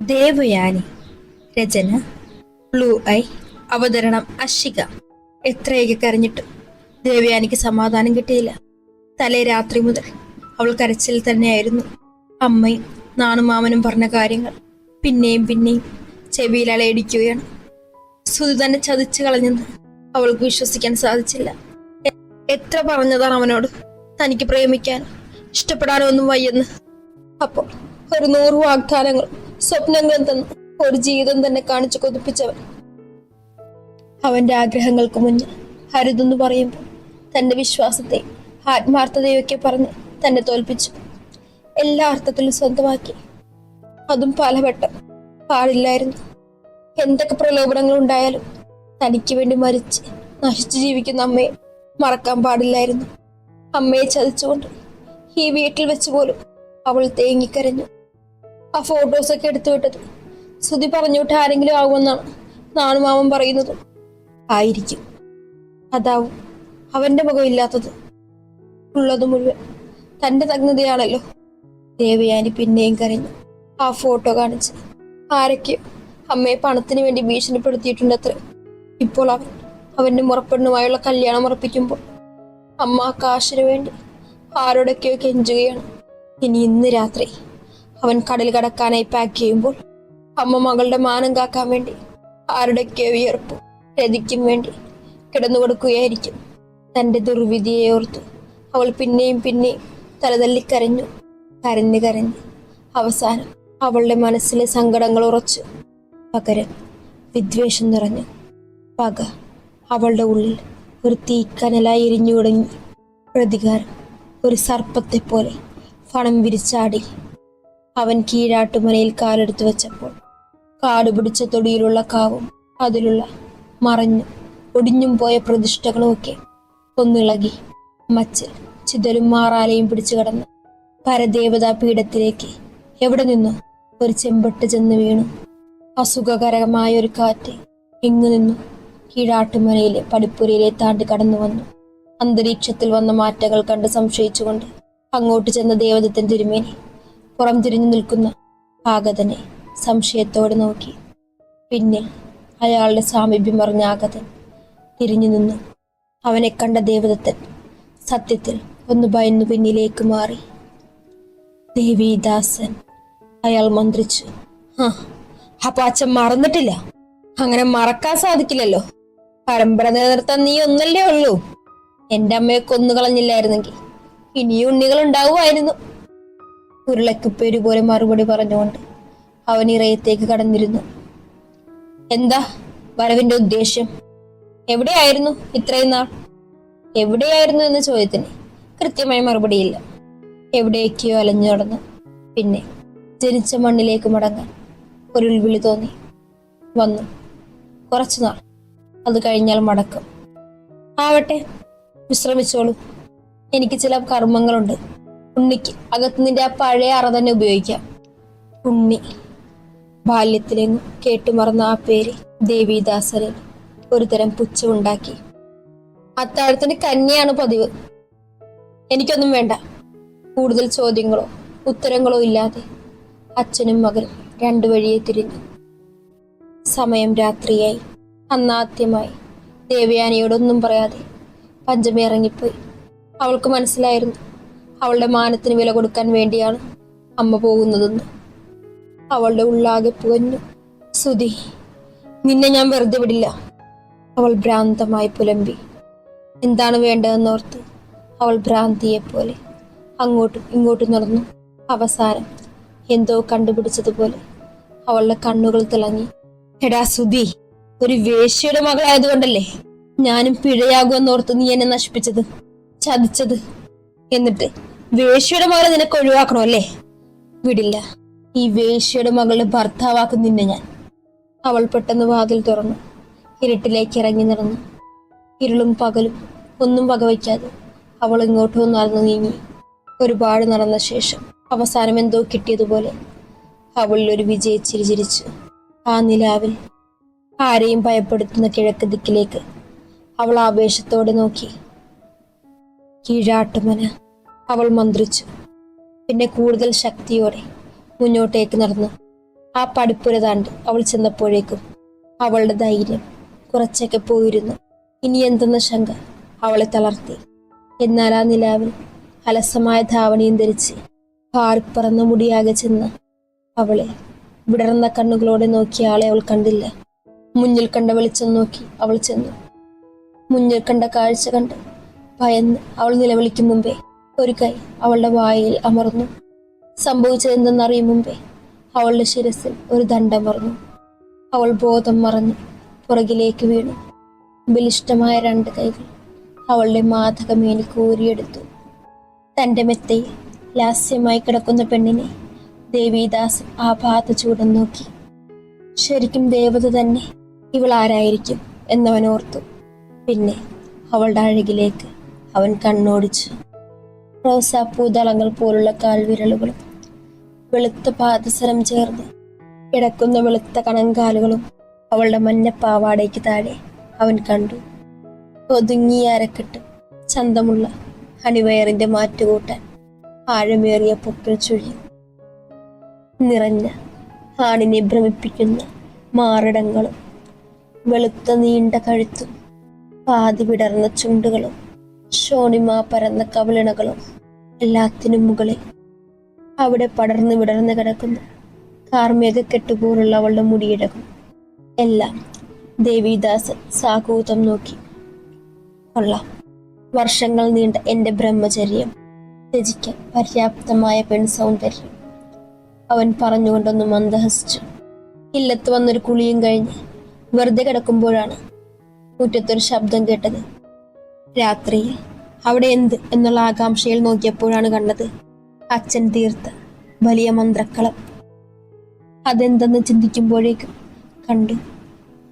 Devayani Rachana blue I അവതരണം അഷിക എത്രയൊക്കെ കരഞ്ഞിട്ടു ദേവയാനിക്ക് സമാധാനം കിട്ടിയില്ല. തലേ രാത്രി മുതൽ അവൾ കരച്ചിൽ തന്നെയായിരുന്നു. അമ്മയും നാണുമാമനും പറഞ്ഞ കാര്യങ്ങൾ പിന്നെയും പിന്നെയും ചെവിയിൽ അലയടിക്കുകയാണ്. സുധി തന്നെ ചതിച്ചു കളഞ്ഞെന്ന് അവൾക്ക് വിശ്വസിക്കാൻ സാധിച്ചില്ല. എത്ര പറഞ്ഞതാണ് അവനോട്? തനിക്ക് പ്രേമിക്കാൻ ഇഷ്ടപ്പെടാനോ ഒന്നും വയ്യെന്ന്. അപ്പോൾ ഒരു നൂറ് വാഗ്ദാനങ്ങളും സ്വപ്നങ്ങളും തന്നു ഒരു ജീവിതം തന്നെ കാണിച്ചു കൊതിപ്പിച്ചവൻ. അവന്റെ ആഗ്രഹങ്ങൾക്ക് മുന്നിൽ ഹരിതെന്ന് പറയുമ്പോൾ തന്റെ വിശ്വാസത്തെ ആത്മാർത്ഥതയൊക്കെ പറഞ്ഞ് തന്നെ തോൽപ്പിച്ചു. എല്ലാ അർത്ഥത്തിലും സ്വന്തമാക്കി. അതും പലവട്ടം പാടില്ലായിരുന്നു. എന്തൊക്കെ പ്രലോഭനങ്ങൾ ഉണ്ടായാലും തനിക്ക് വേണ്ടി മരിച്ച് നശിച്ചു ജീവിക്കുന്ന അമ്മയെ മറക്കാൻ പാടില്ലായിരുന്നു. അമ്മയെ ചതിച്ചുകൊണ്ട് ഈ വീട്ടിൽ വെച്ച് പോലും അവൾ തേങ്ങിക്കരഞ്ഞു ആ ഫോട്ടോസൊക്കെ എടുത്തു വിട്ടത്. ശ്രുതി പറഞ്ഞു വിട്ട് ആരെങ്കിലും ആവുമെന്നാണ് നാണുമാമൻ പറയുന്നത് ആയിരിക്കും. അതാവും അവന്റെ മുഖമില്ലാത്തത് ഉള്ളത് മുഴുവൻ തന്റെ തഗ്നതയാണല്ലോ. ദേവയാനി പിന്നെയും കരഞ്ഞു. ആ ഫോട്ടോ കാണിച്ച് ആരൊക്കെയോ അമ്മയെ പണത്തിന് വേണ്ടി ഭീഷണിപ്പെടുത്തിയിട്ടുണ്ട് അത്ര ഇപ്പോൾ അവൻ അവന്റെ മുറപ്പെണ്ണുമായുള്ള കല്യാണം ഉറപ്പിക്കുമ്പോൾ അമ്മ കാശിന് വേണ്ടി ആരോടൊക്കെയോ കെഞ്ചുകയാണ്. ഇനി ഇന്ന് രാത്രി അവൻ കടൽ കടക്കാനായി പാക്ക് ചെയ്യുമ്പോൾ അമ്മ മകളുടെ മാനം കാക്കാൻ വേണ്ടി ആരുടെയൊക്കെ വിയർപ്പും രതിക്കും വേണ്ടി കിടന്നു കൊടുക്കുകയായിരിക്കും തന്റെ ദുർവിധിയെ ഓർത്തു അവൾ പിന്നെയും പിന്നെയും തലതല്ലി കരഞ്ഞു കരഞ്ഞ് കരഞ്ഞ്. അവസാനം അവളുടെ മനസ്സിലെ സങ്കടങ്ങൾ ഉറച്ചു. പകരം വിദ്വേഷം നിറഞ്ഞു. പക അവളുടെ ഉള്ളിൽ ഒരു തീക്കനലായി എരിഞ്ഞു തുടങ്ങി പ്രതികാരം ഒരു സർപ്പത്തെ പോലെ ഫണം വിരിച്ചാടി അവൻ കീഴാട്ടുമലയിൽ കാലെടുത്തു വെച്ചപ്പോൾ കാടുപിടിച്ച തൊടിയിലുള്ള കാവും അതിലുള്ള മറഞ്ഞു ഒടിഞ്ഞും പോയ പ്രതിഷ്ഠകളുമൊക്കെ ഒന്നിളകി മച്ചിൽ ചിതലും മാറാലയും പിടിച്ചു കടന്ന് പരദേവതാ പീഠത്തിലേക്ക് എവിടെ നിന്നോ ഒരു ചെമ്പട്ട് ചെന്ന് വീണു. അസുഖകരമായ ഒരു കാറ്റ് എങ്ങു നിന്നു കീഴാട്ടുമലയിലെ പടിപ്പുരയിലെ താണ്ടി കടന്നു വന്നു. അന്തരീക്ഷത്തിൽ വന്ന മാറ്റങ്ങൾ കണ്ട് സംശയിച്ചുകൊണ്ട് അങ്ങോട്ട് ചെന്ന ദേവദത്തൻ തിരുമേനി പുറം തിരിഞ്ഞു നിൽക്കുന്ന ആഗതനെ സംശയത്തോടെ നോക്കി. പിന്നെ അയാളുടെ സാമീപ്യം അറിഞ്ഞ ആഗതൻ തിരിഞ്ഞു നിന്നു. അവനെ കണ്ട ദേവദത്തൻ സത്യത്തിൽ ഒന്ന് ഭയന്നു പിന്നിലേക്ക് മാറി. ദേവീദാസൻ അയാൾ മന്ത്രിച്ചു. ആ അപ്പൊ അച്ഛൻ മറന്നിട്ടില്ല. അങ്ങനെ മറക്കാൻ സാധിക്കില്ലല്ലോ. പരമ്പര നിലനിർത്താൻ നീ ഒന്നല്ലേ ഉള്ളൂ. എന്റെ അമ്മയെ കൊന്നുകളഞ്ഞില്ലായിരുന്നെങ്കിൽ ഇനിയും ഉണ്ണികൾ ഉണ്ടാവുമായിരുന്നു. ഉരുളക്കുപ്പേര് പോലെ മറുപടി പറഞ്ഞുകൊണ്ട് അവൻ ഇറയത്തേക്ക് കടന്നിരുന്നു. എന്താ വരവിന്റെ ഉദ്ദേശ്യം എവിടെയായിരുന്നു ഇത്രയും നാൾ? എവിടെയായിരുന്നു എന്ന ചോദ്യത്തിന് കൃത്യമായ മറുപടിയില്ല. എവിടേക്കോ അലഞ്ഞു നടന്നു. പിന്നെ ജനിച്ച മണ്ണിലേക്ക് മടങ്ങാൻ ഒരു തോന്നി. വന്നു. കുറച്ചു നാൾ. അത് കഴിഞ്ഞാൽ മടക്കം. ആവട്ടെ വിശ്രമിച്ചോളൂ. എനിക്ക് ചില കർമ്മങ്ങളുണ്ട്. ഉണ്ണിക്ക്. അകത്ത് നിന്റെ ആ പഴയ അറ തന്നെ ഉപയോഗിക്കാം. ഉണ്ണി. ബാല്യത്തിലെങ്ങും കേട്ടുമറന്ന ആ പേര് ദേവീദാസരൻ ഒരു തരം പുച്ഛമുണ്ടാക്കി. അത്താഴത്തിന് കന്യാണ് പതിവ്. എനിക്കൊന്നും വേണ്ട. കൂടുതൽ ചോദ്യങ്ങളോ ഉത്തരങ്ങളോ ഇല്ലാതെ അച്ഛനും മകനും രണ്ടു വഴിയെ തിരിഞ്ഞു. സമയം രാത്രിയായി. അന്നാദ്യമായി ദേവയാനിയോടൊന്നും പറയാതെ പഞ്ചമി ഇറങ്ങിപ്പോയി. അവൾക്ക് മനസ്സിലായിരുന്നു. അവളുടെ മാനത്തിന് വില കൊടുക്കാൻ വേണ്ടിയാണ് അമ്മ പോകുന്നതെന്ന്. അവളുടെ ഉള്ളാകെ പുകഞ്ഞു. സുധി നിന്നെ ഞാൻ വെറുതെ വിടില്ല. അവൾ ഭ്രാന്തമായി പുലമ്പി. എന്താണ് വേണ്ടതെന്നോർത്ത് അവൾ ഭ്രാന്തിയെ പോലെ അങ്ങോട്ടും ഇങ്ങോട്ടും നടന്നു. അവസാനം എന്തോ കണ്ടുപിടിച്ചതുപോലെ അവളുടെ കണ്ണുകൾ തിളങ്ങി. എടാ സുധി ഒരു വേശ്യയുടെ മകളായതുകൊണ്ടല്ലേ ഞാനും പിഴയാകുമെന്നോർത്ത് നീ എന്നെ നശിപ്പിച്ചത് ചതിച്ചത്? എന്നിട്ട് വേശ്യയുടെ മകളെ നിനക്ക് ഒഴിവാക്കണോ അല്ലേ? വിടില്ല. ഈ വേശ്യയുടെ മകളുടെ ഭർത്താവാക്കും നിന്നെ ഞാൻ. അവൾ പെട്ടെന്ന് വാതിൽ തുറന്നു. ഇരുട്ടിലേക്ക് ഇറങ്ങി നടന്നു. ഇരുളും പകലും ഒന്നും വകവയ്ക്കാതെ അവൾ ഇങ്ങോട്ടോ നടന്നു നീങ്ങി. ഒരുപാട് നടന്ന ശേഷം അവസാനം എന്തോ കിട്ടിയതുപോലെ അവളിൽ ഒരു വിജയിച്ചിരി ചിരിച്ചു ആ നിലാവിൽ ആരെയും ഭയപ്പെടുത്തുന്ന കിഴക്ക് ദിക്കിലേക്ക് അവൾ ആവേശത്തോടെ നോക്കി. കീഴാട്ടുമന അവൾ മന്ത്രിച്ചു. പിന്നെ കൂടുതൽ ശക്തിയോടെ മുന്നോട്ടേക്ക് നടന്നു. ആ പടിപ്പുര താണ്ടി അവൾ ചെന്നപ്പോഴേക്കും അവളുടെ ധൈര്യം കുറച്ചൊക്കെ പോയിരുന്നു. ഇനി എന്തെന്ന ശങ്ക അവളെ തളർത്തി. എന്നാൽ ആ നിലാവിൽ അലസമായ ധാവണിയും ധരിച്ച് പാറിപ്പറന്ന മുടിയാകെ ചെന്ന് അവളെ വിടർന്ന കണ്ണുകളോടെ നോക്കിയ ആളെ അവൾ കണ്ടില്ല. മുന്നിൽ കണ്ട വെളിച്ചം നോക്കി അവൾ ചെന്നു. മുന്നിൽ കണ്ട കാഴ്ച കണ്ട് ഭയന്ന് അവൾ നിലവിളിക്കും മുമ്പേ ഒരു കൈ അവളുടെ വായിൽ അമർന്നു. സംഭവിച്ചതെന്തെന്നറിയും മുമ്പേ അവളുടെ ശിരസിൽ ഒരു ദണ്ഡം ദണ്ഡമർന്നു അവൾ ബോധം മറന്ന് പുറകിലേക്ക് വീണു. ബലിഷ്ടമായ രണ്ട് കൈകൾ അവളുടെ മാധകമേനി കോരിയെടുത്തു. തന്റെ മെത്തയിൽ ലാസ്യമായി കിടക്കുന്ന പെണ്ണിനെ ദേവീദാസ് ആ ഭാഗത്ത് ചൂടം നോക്കി. ശരിക്കും ദേവത തന്നെ ഇവൾ ആരായിരിക്കും എന്നവൻ ഓർത്തു. പിന്നെ അവളുടെ അഴകിലേക്ക് അവൻ കണ്ണോടിച്ചു. റോസാപ്പൂതളങ്ങൾ പോലുള്ള കാൽവിരലുകളും വെളുത്ത പാദസരം ചേർന്ന് കിടക്കുന്ന വെളുത്ത കണങ്കാലുകളും അവളുടെ മഞ്ഞപ്പാവാടയ്ക്ക് താഴെ അവൻ കണ്ടു. ഒതുങ്ങിയ അരക്കെട്ട് ചന്തമുള്ള ഹണിവയറിന്റെ മാറ്റുകൂട്ടാൻ ആഴമേറിയ പൊക്കിൽ ചുഴി നിറഞ്ഞ ആണിനെ ഭ്രമിപ്പിക്കുന്ന മാറിടങ്ങളും വെളുത്ത നീണ്ട കഴുത്തും പാതി വിടർന്ന ചുണ്ടുകളും ഷോണിമാ പരന്ന കവിളിണകളും എല്ലാത്തിനും മുകളിൽ. അവിടെ പടർന്നു വിടർന്നു കിടക്കുന്ന. കാർമേഘ കെട്ടുപോലുള്ള അവളുടെ മുടിയിടകും എല്ലാം ദേവിദാസൻ സാകൂതം നോക്കി. കൊള്ളാം. വർഷങ്ങൾ നീണ്ട എന്റെ ബ്രഹ്മചര്യം. രചിക്കാൻ പര്യാപ്തമായ പെൺ സൗന്ദര്യം. അവൻ പറഞ്ഞുകൊണ്ടൊന്ന് മന്ദഹസിച്ചു. ഇല്ലത്ത് വന്നൊരു കുളിയും കഴിഞ്ഞ് വെറുതെ കിടക്കുമ്പോഴാണ് മുറ്റത്തൊരു ശബ്ദം കേട്ടത്. രാത്രിയിൽ അവിടെ എന്ത് എന്നുള്ള ആകാംക്ഷയിൽ നോക്കിയപ്പോഴാണ് കണ്ടത് അച്ഛൻ തീർത്ത് വലിയ മന്ത്രക്കളം. അതെന്തെന്ന് ചിന്തിക്കുമ്പോഴേക്കും കണ്ടു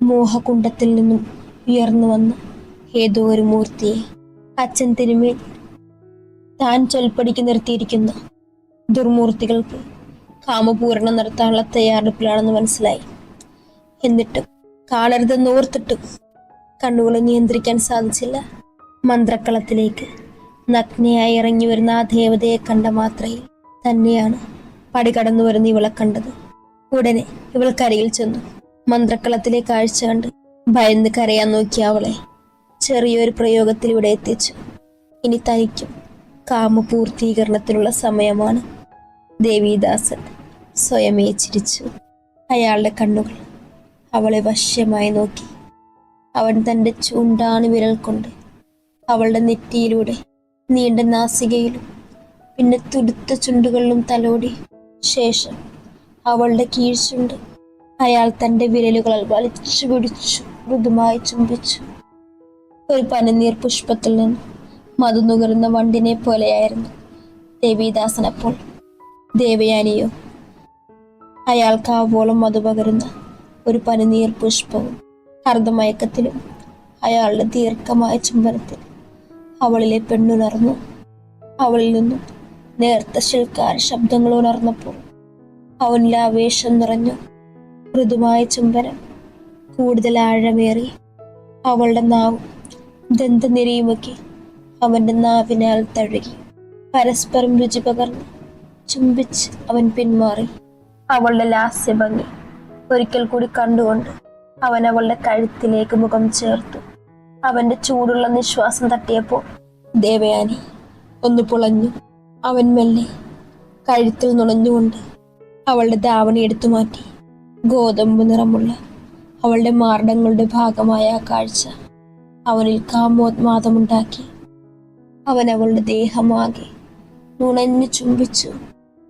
മോഹകുണ്ടത്തിൽ നിന്നും ഉയർന്നു വന്ന ഏതോ ഒരു മൂർത്തിയെ. അച്ഛൻ തിരുമേൽ താൻ ചൊൽപ്പടിക്ക് നിർത്തിയിരിക്കുന്ന ദുർമൂർത്തികൾക്ക് കാമപൂരണം നടത്താനുള്ള തയ്യാറെടുപ്പിലാണെന്ന് മനസ്സിലായി. എന്നിട്ടും കാണരുതെന്ന് ഓർത്തിട്ടും കണ്ണുകളെ നിയന്ത്രിക്കാൻ സാധിച്ചില്ല. മന്ത്രക്കളത്തിലേക്ക്. നഗ്നയായി ഇറങ്ങി വരുന്ന ആ ദേവതയെ കണ്ട മാത്രയിൽ തന്നെയാണ് പടി കടന്നു വരുന്ന ഇവളെ കണ്ടത്. ഉടനെ ഇവൾ കരയിൽ ചെന്നു. മന്ത്രക്കളത്തിലെ കാഴ്ച കണ്ട് ഭയന്ന് കരയാൻ നോക്കിയ അവളെ ചെറിയൊരു പ്രയോഗത്തിലൂടെ എത്തിച്ചു. ഇനി തനിക്കും കാമപൂർത്തീകരണത്തിനുള്ള സമയമാണ്. ദേവീദാസൻ സ്വയമേ ചിരിച്ചു. അയാളുടെ കണ്ണുകൾ അവളെ വശ്യമായി നോക്കി. അവൻ തന്റെ ചൂണ്ടാണ് വിരൽ കൊണ്ട് അവളുടെ നെറ്റിയിലൂടെ നീണ്ട നാസികയിലും പിന്നെ തുടുത്ത ചുണ്ടുകളിലും തലോടി ശേഷം അവളുടെ കീഴ്ചുണ്ട്. അയാൾ തന്റെ വിരലുകളാൽ വലിച്ചു പിടിച്ചു മൃദുമായി ചുംബിച്ചു. ഒരു പനിനീർ പുഷ്പത്തിൽ നിന്ന് മധു നുകരുന്ന വണ്ടിനെ പോലെയായിരുന്നു ദേവിദാസൻ അപ്പോൾ ദേവയാനിയോ? അയാൾക്ക് ആവോളം മധു പകരുന്ന ഒരു പനിനീർ പുഷ്പവും അർദ്ധമയക്കത്തിലും അയാളുടെ ദീർഘമായ ചുംബനത്തിൽ. അവളിലെ പെണ്ണുണർന്നു. അവളിൽ നിന്നും നേർത്ത ശിൽക്കാര ശബ്ദങ്ങൾ ഉണർന്നപ്പോൾ അവനിലെ ആവേശം നിറഞ്ഞു. മൃദുമായ ചുംബനം കൂടുതൽ ആഴമേറി അവളുടെ നാവ് ദന്തനിരയുമൊക്കെ അവന്റെ നാവിനാൽ തഴുകി പരസ്പരം രുചി പകർന്ന്. ചുംബിച്ച് അവൻ പിന്മാറി. അവളുടെ ലാസ്യഭംഗി ഒരിക്കൽ കൂടി കണ്ടുകൊണ്ട് അവൻ അവളുടെ കഴുത്തിലേക്ക് മുഖം ചേർത്തു. അവന്റെ ചൂടുള്ള നിശ്വാസം തട്ടിയപ്പോൾ ദേവയാനി ഒന്ന് പുളഞ്ഞു. അവൻ മെല്ലെ കഴുത്തിൽ നുണഞ്ഞുകൊണ്ട് അവളുടെ ധാവണി എടുത്തു മാറ്റി. ഗോതമ്പ് നിറമുള്ള അവളുടെ മാർഡങ്ങളുടെ ഭാഗമായ ആ കാഴ്ച അവനിൽ കാമോത്മാദമുണ്ടാക്കി അവൻ അവളുടെ ദേഹമാകെ നുണഞ്ഞു ചുംബിച്ചു.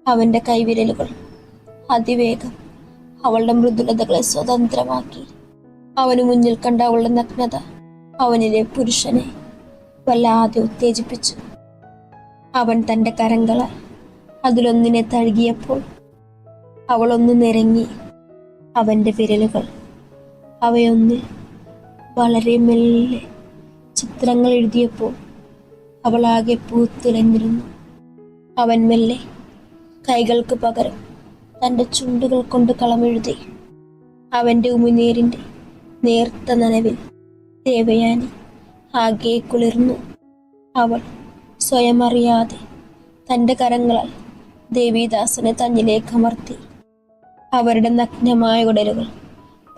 അവന്റെ കൈവിരലുകൾ അതിവേഗം അവളുടെ മൃദുലതകളെ സ്വതന്ത്രമാക്കി. അവന് മുന്നിൽ കണ്ട അവളുടെ നഗ്നത അവനിലെ പുരുഷനെ വല്ലാതെ ഉത്തേജിപ്പിച്ചു. അവൻ തന്റെ കരങ്ങളാൽ അതിലൊന്നിനെ തഴുകിയപ്പോൾ അവളൊന്ന് നിരങ്ങി അവന്റെ വിരലുകൾ. അവയൊന്ന് വളരെ മെല്ലെ ചിത്രങ്ങൾ എഴുതിയപ്പോൾ അവളാകെ പൂത്തുലഞ്ഞിരുന്നു അവൻ മെല്ലെ കൈകൾക്ക് പകരം തന്റെ ചുണ്ടുകൾ കൊണ്ട് കളമെഴുതി അവന്റെ ഉമിനീരിന്റെ നേർത്ത നനവിൽ ദേവയാനി ആകെ കുളിർന്നു. അവൾ സ്വയം അറിയാതെ തന്റെ കരങ്ങളാൽ ദേവീദാസനെ തന്നിലേക്ക് അമർത്തി. അവരുടെ നഗ്നമായ ഉടലുകൾ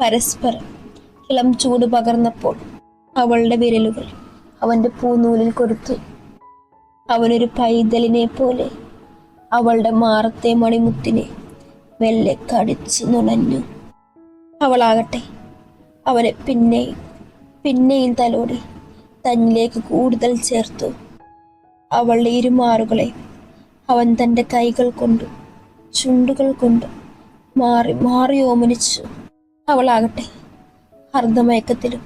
പരസ്പരം ഇളം ചൂട് പകർന്നപ്പോൾ അവളുടെ വിരലുകൾ അവന്റെ പൂനൂലിൽ കൊടുത്തു അവനൊരു പൈതലിനെ പോലെ അവളുടെ മാറത്തെ മണിമുത്തിനെ മെല്ലെ കടിച്ചു നുണഞ്ഞു. അവളാകട്ടെ അവനെ പിന്നെയും പിന്നെയും തലോടി തന്നിലേക്ക് കൂടുതൽ ചേർത്തു. അവളുടെ ഇരുമാറുകളെ അവൻ തന്റെ കൈകൾ കൊണ്ട് ചുണ്ടുകൾ കൊണ്ട് മാറി മാറി ഓമനിച്ചു. അവളാകട്ടെ അർദ്ധമയക്കത്തിലും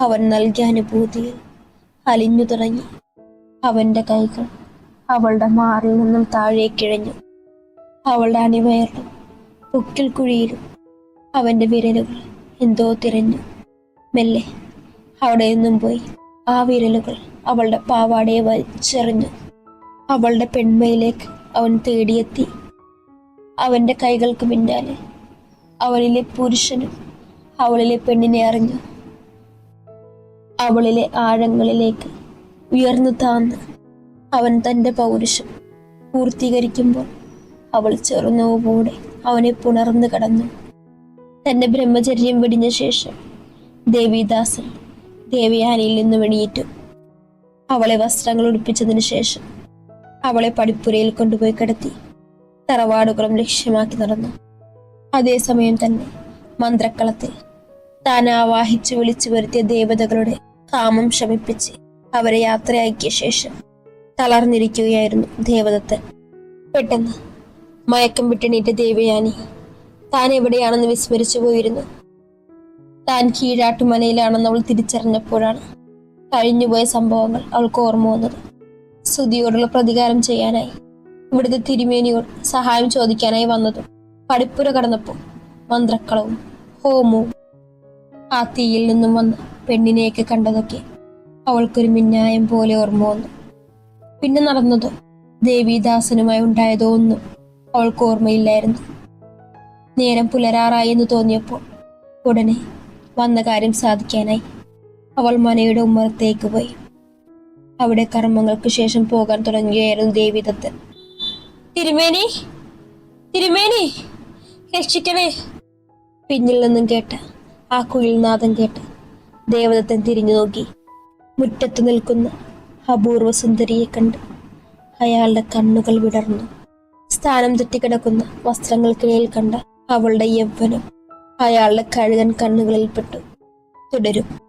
അവൻ നൽകിയ അനുഭൂതിയിൽ അലിഞ്ഞു തുടങ്ങി. അവന്റെ കൈകൾ അവളുടെ മാറിൽ നിന്നും താഴേക്കിഴഞ്ഞു അവളുടെ അണിവയറിലും പൊക്കിൽ കുഴിയിലും അവന്റെ വിരലുകൾ എന്തോ തിരഞ്ഞു. മെല്ലെ അവിടെ നിന്നും പോയി. ആ വിരലുകൾ അവളുടെ പാവാടയെ വലിച്ചെറിഞ്ഞു അവളുടെ പെൺമയിലേക്ക് അവൻ തേടിയെത്തി. അവന്റെ കൈകൾക്ക് പിന്നാലെ അവളിലെ പുരുഷനും അവളിലെ പെണ്ണിനെ അറിഞ്ഞു. അവളിലെ ആഴങ്ങളിലേക്ക് ഉയർന്നു താന്ന് അവൻ തന്റെ പൗരുഷം പൂർത്തീകരിക്കുമ്പോൾ അവൾ ചെറുനോവോടെ അവനെ പുണർന്നു കടന്നു. തന്റെ ബ്രഹ്മചര്യം വെടിഞ്ഞ ശേഷം ദേവിദാസൻ ദേവയാനിയിൽ നിന്ന് വെണിയേറ്റു അവളെ വസ്ത്രങ്ങൾ ഉടുപ്പിച്ചതിന് ശേഷം അവളെ പടിപ്പുരയിൽ കൊണ്ടുപോയി കിടത്തി തറവാടുകളും ലക്ഷ്യമാക്കി നടന്നു. അതേസമയം തന്നെ മന്ത്രക്കളത്തിൽ താൻ ആവാഹിച്ചു വിളിച്ചു വരുത്തിയ ദേവതകളുടെ കാമം ശമിപ്പിച്ച് അവരെ യാത്രയാക്കിയ ശേഷം തളർന്നിരിക്കുകയായിരുന്നു ദേവദത്തൻ. പെട്ടെന്ന് മയക്കം വിട്ടെണീറ്റ ദേവയാനി താൻ എവിടെയാണെന്ന് വിസ്മരിച്ചു പോയിരുന്നു. താൻ കീഴാട്ടുമനയിലാണെന്ന് അവൾ തിരിച്ചറിഞ്ഞപ്പോഴാണ് കഴിഞ്ഞുപോയ സംഭവങ്ങൾ അവൾക്ക് ഓർമ്മ വന്നത്. സ്തുതിയോടുള്ള പ്രതികാരം ചെയ്യാനായി. ഇവിടുത്തെ തിരുമേനിയോട് സഹായം ചോദിക്കാനായി വന്നതും പടിപ്പുര കടന്നപ്പോൾ മന്ത്രക്കളവും ഹോമവും ആ തീയിൽ നിന്നും വന്ന പെണ്ണിനെയൊക്കെ കണ്ടതൊക്കെ അവൾക്കൊരു മിന്നായം പോലെ ഓർമ്മ വന്നു. പിന്നെ നടന്നതോ ദേവീദാസനുമായി ഉണ്ടായതോ ഒന്നും അവൾക്ക് ഓർമ്മയില്ലായിരുന്നു. നേരം പുലരാറായി എന്ന് തോന്നിയപ്പോൾ ഉടനെ വന്ന കാര്യം സാധിക്കാനായി. അവൾ മനയുടെ ഉമ്മറത്തേക്ക് പോയി. അവിടെ കർമ്മങ്ങൾക്ക് ശേഷം പോകാൻ തുടങ്ങുകയായിരുന്നു ദേവിദത്തൻ തിരുമേനി തിരുമേനി രക്ഷിക്കണേ. പിന്നിൽ നിന്നും കേട്ട ആ കുയിൽനാഥം കേട്ട് ദേവദത്തൻ തിരിഞ്ഞു നോക്കി. മുറ്റത്ത് നിൽക്കുന്ന അപൂർവ സുന്ദരിയെ കണ്ട് അയാളുടെ കണ്ണുകൾ വിടർന്നു. സ്ഥാനം തെറ്റിക്കിടക്കുന്ന വസ്ത്രങ്ങൾക്കിടയിൽ കണ്ട അവളുടെ യൗവനം അയാളുടെ കഴുകൻ കണ്ണുകളിൽപ്പെട്ടു. തുടരും.